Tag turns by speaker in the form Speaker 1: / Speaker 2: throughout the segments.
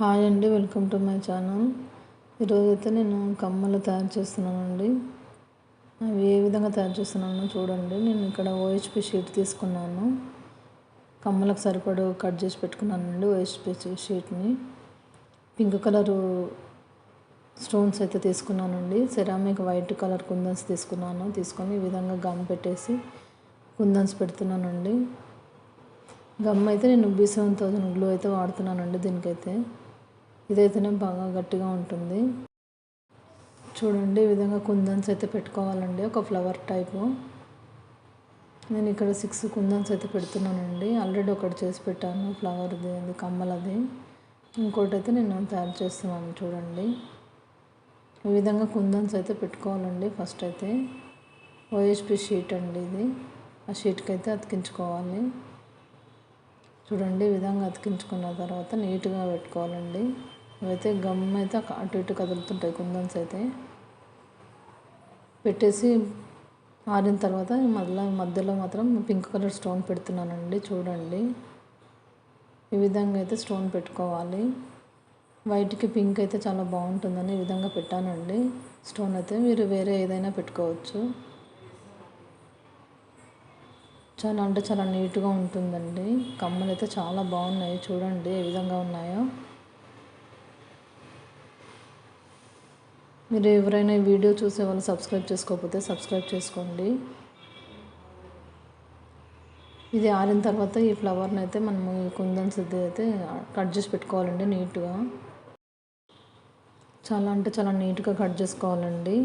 Speaker 1: Hi అండి welcome to my channel. ఈరోజు అయితే నేను కమ్మలు తయారు చేస్తున్నానండి. అవి ఏ విధంగా తయారు చేస్తున్నానో చూడండి. నేను ఇక్కడ ఓహెచ్పి షీట్ తీసుకున్నాను. కమ్మలకు సరిపడు కట్ చేసి పెట్టుకున్నానండి ఓహెచ్పి షీట్ని. పింక్ కలరు స్టోన్స్ అయితే తీసుకున్నానండి. సెరామిక్ వైట్ కలర్ కుందన్స్ తీసుకున్నాను. తీసుకొని ఈ విధంగా గమ్ పెట్టేసి కుందన్స్ పెడుతున్నానండి. గమ్ అయితే నేను బీ సెవెన్ థౌజండ్ గ్లూ అయితే వాడుతున్నానండి దీనికైతే. ఇదైతేనే బాగా గట్టిగా ఉంటుంది. చూడండి ఈ విధంగా కుందన్స్ అయితే పెట్టుకోవాలండి ఒక ఫ్లవర్ టైపు. నేను ఇక్కడ సిక్స్ కుందన్స్ అయితే పెడుతున్నానండి. ఆల్రెడీ ఒకటి చేసి పెట్టాను ఫ్లవర్ది అది కమ్మలది. ఇంకోటి అయితే నేను తయారు చేస్తున్నాను చూడండి. ఈ విధంగా కుందన్స్ అయితే పెట్టుకోవాలండి ఫస్ట్ అయితే. ఓఎస్పి షీట్ అండి ఇది. ఆ షీట్కి అయితే అతికించుకోవాలి. చూడండి ఈ విధంగా అతికించుకున్న తర్వాత నీట్గా పెట్టుకోవాలండి. ఇవైతే గమ్ అయితే అటు ఇటు కదులుతుంటాయి కుందన్స్ అయితే. పెట్టేసి ఆరిన తర్వాత మళ్ళీ మధ్యలో మాత్రం పింక్ కలర్ స్టోన్ పెడుతున్నానండి చూడండి. ఈ విధంగా అయితే స్టోన్ పెట్టుకోవాలి. వైట్కి పింక్ అయితే చాలా బాగుంటుందని ఈ విధంగా పెట్టానండి. స్టోన్ అయితే మీరు వేరే ఏదైనా పెట్టుకోవచ్చు. చాలా అంటే చాలా నీట్గా ఉంటుందండి. కమ్మలు అయితే చాలా బాగున్నాయి చూడండి ఏ విధంగా ఉన్నాయో. మీరు ఎవరైనా ఈ వీడియో చూసే వాళ్ళు సబ్స్క్రైబ్ చేసుకోకపోతే సబ్స్క్రైబ్ చేసుకోండి. ఇది ఆరిన తర్వాత ఈ ఫ్లవర్ని అయితే మనము కుందన్స్ అయితే కట్ చేసి పెట్టుకోవాలండి నీట్గా. చాలా అంటే చాలా నీట్గా కట్ చేసుకోవాలండి.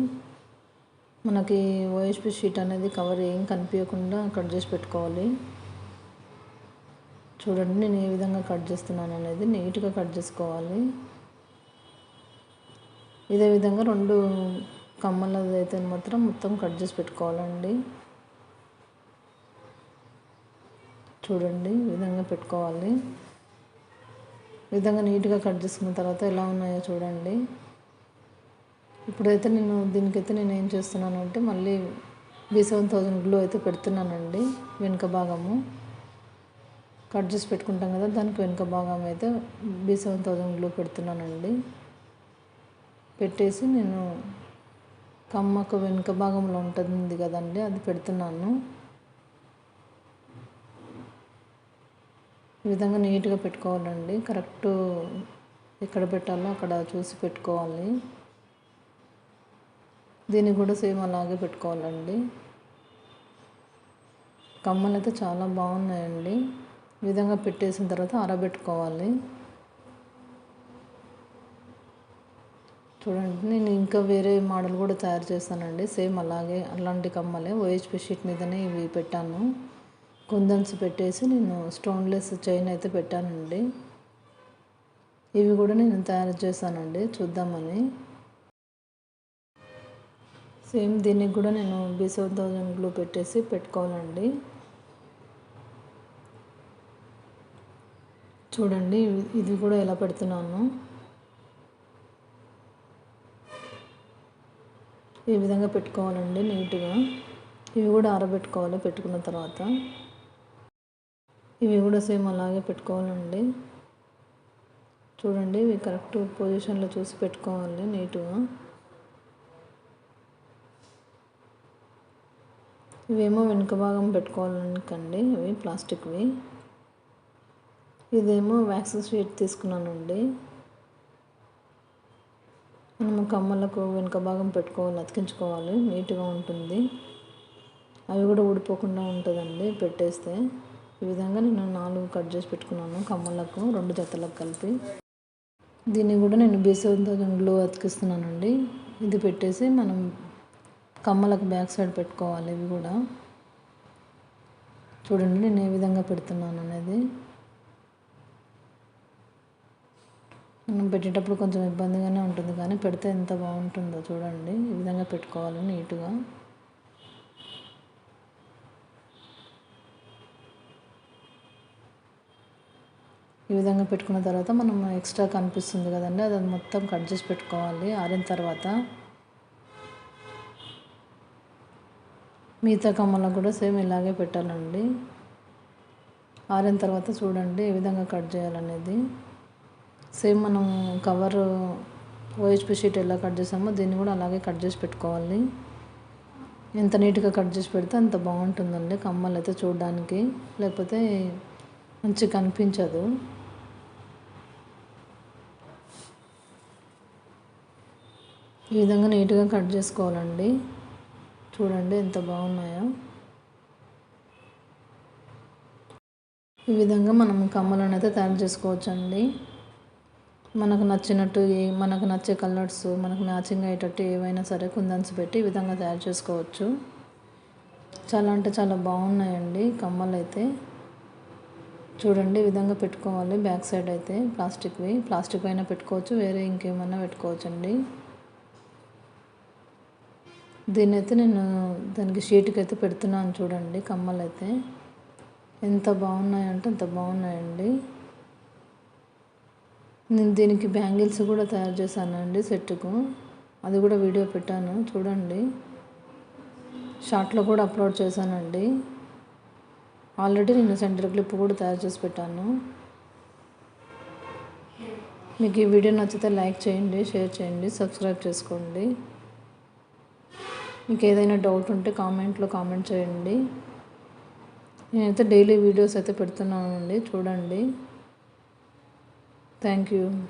Speaker 1: మనకి ఓఎస్పి షీట్ అనేది కవర్ ఏం కనిపించకుండా కట్ చేసి పెట్టుకోవాలి. చూడండి నేను ఏ విధంగా కట్ చేస్తున్నాను అనేది నీట్గా కట్ చేసుకోవాలి. ఇదే విధంగా రెండు కమ్మలది అయితే మాత్రం మొత్తం కట్ చేసి పెట్టుకోవాలండి. చూడండి ఈ విధంగా పెట్టుకోవాలి. విధంగా నీట్గా కట్ చేసుకున్న తర్వాత ఎలా ఉన్నాయో చూడండి. ఇప్పుడైతే నేను దీనికైతే నేను ఏం చేస్తున్నాను అంటే మళ్ళీ బీ సెవెన్ థౌజండ్ గ్లో అయితే పెడుతున్నానండి వెనుక భాగము. కట్ చేసి పెట్టుకుంటాం కదా దానికి వెనుక భాగం అయితే బీ సెవెన్ థౌజండ్ గ్లో పెడుతున్నానండి. పెట్టేసి నేను కమ్మకు వెనుక భాగంలో ఉంటుంది కదండి అది పెడుతున్నాను. ఈ విధంగా నీట్గా పెట్టుకోవాలండి. కరెక్ట్ ఎక్కడ పెట్టాలో అక్కడ చూసి పెట్టుకోవాలి. దీన్ని కూడా సేమ్ అలాగే పెట్టుకోవాలండి. కమ్మలు అయితే చాలా బాగున్నాయండి. ఈ విధంగా పెట్టేసిన తర్వాత ఆరబెట్టుకోవాలి. చూడండి. నేను ఇంకా వేరే మోడల్ కూడా తయారు చేస్తానండి సేమ్ అలాగే అలాంటి కమ్మలే. ఓహెచ్పి షీట్ మీదనే ఇవి పెట్టాను. కుందన్స్ పెట్టేసి నేను స్టోన్లెస్ చైన్ అయితే పెట్టానండి. ఇవి కూడా నేను తయారు చేశానండి. చూద్దామని. సేమ్ దీనికి కూడా నేను బీ సెవెన్ థౌజండ్ గ్లూ పెట్టేసి పెట్టుకోవాలండి. చూడండి ఇది కూడా ఎలా పెడుతున్నాను. ఈ విధంగా పెట్టుకోవాలండి నీట్గా. ఇవి కూడా ఆరబెట్టుకోవాలి పెట్టుకున్న తర్వాత. ఇవి కూడా సేమ్ అలాగే పెట్టుకోవాలండి. చూడండి ఇవి కరెక్ట్ పొజిషన్లో చూసి పెట్టుకోవాలి నీట్గా. ఇవేమో వెనుక భాగం పెట్టుకోవాలనుకండి ఇవి ప్లాస్టిక్వి. ఇదేమో వ్యాక్సిన్ షీట్ తీసుకున్నానండి. మనము కమ్మలకు వెనుక భాగం పెట్టుకోవాలి అతికించుకోవాలి. నీట్గా ఉంటుంది. అవి కూడా ఊడిపోకుండా ఉంటుందండి పెట్టేస్తే. ఈ విధంగా నేను నాలుగు కట్ చేసి పెట్టుకున్నాను కమ్మలకు రెండు జతలకు కలిపి. దీన్ని కూడా నేను బీసంతో గ్లో అతికిస్తున్నానండి. ఇది పెట్టేసి మనం కమ్మలకు బ్యాక్ సైడ్ పెట్టుకోవాలి ఇవి కూడా. చూడండి నేను ఏ విధంగా పెడుతున్నాను అనేది. మనం పెట్టేటప్పుడు కొంచెం ఇబ్బందిగానే ఉంటుంది కానీ పెడితే ఎంత బాగుంటుందో చూడండి. ఈ విధంగా పెట్టుకోవాలి నీట్గా. ఈ విధంగా పెట్టుకున్న తర్వాత మనం ఎక్స్ట్రా కనిపిస్తుంది కదండి అది మొత్తం కట్ చేసి పెట్టుకోవాలి. ఆరిన తర్వాత మిగతా కమ్మలకు కూడా సేమ్ ఇలాగే పెట్టాలండి. ఆరిన తర్వాత చూడండి ఏ విధంగా కట్ చేయాలనేది. సేమ్ మనం కవర్ ఓహెచ్పి షీట్ ఎలా కట్ చేసామో దీన్ని కూడా అలాగే కట్ చేసి పెట్టుకోవాలి. ఎంత నీట్గా కట్ చేసి పెడితే అంత బాగుంటుందండి కమ్మలు అయితే చూడడానికి. లేకపోతే మంచిగా కనిపించదు. ఈ విధంగా నీట్గా కట్ చేసుకోవాలండి. చూడండి ఎంత బాగున్నాయో. ఈ విధంగా మనం కమ్మలను అయితే తయారు చేసుకోవచ్చండి. మనకు నచ్చినట్టు ఏ మనకు నచ్చే కలర్స్ మనకు మ్యాచింగ్ అయ్యేటట్టు ఏవైనా సరే కుందన్స్ పెట్టి ఈ విధంగా తయారు చేసుకోవచ్చు. చాలా అంటే చాలా బాగున్నాయండి కమ్మలు అయితే చూడండి ఈ విధంగా పెట్టుకోవాలి. బ్యాక్ సైడ్ అయితే ప్లాస్టిక్వి. ప్లాస్టిక్ అయినా పెట్టుకోవచ్చు వేరే ఇంకేమైనా పెట్టుకోవచ్చు అండి దీని అయితే నేను దానికి షీట్కి అయితే పెడుతున్నాను చూడండి కమ్మలు అయితే ఎంత బాగున్నాయంటే అంత బాగున్నాయండి. నేను దీనికి బ్యాంగిల్స్ కూడా తయారు చేశానండి సెట్కు అది కూడా వీడియో పెట్టాను. చూడండి. షార్ట్లో కూడా అప్లోడ్ చేశానండి. ఆల్రెడీ నేను సెంటర్ క్లిప్ కూడా తయారు చేసి పెట్టాను. మీకు ఈ వీడియో నచ్చితే లైక్ చేయండి షేర్ చేయండి సబ్స్క్రైబ్ చేసుకోండి. మీకు ఏదైనా డౌట్ ఉంటే కామెంట్లో కామెంట్ చేయండి. నేనైతే డైలీ వీడియోస్ అయితే పెడుతున్నానండి. చూడండి. Thank you.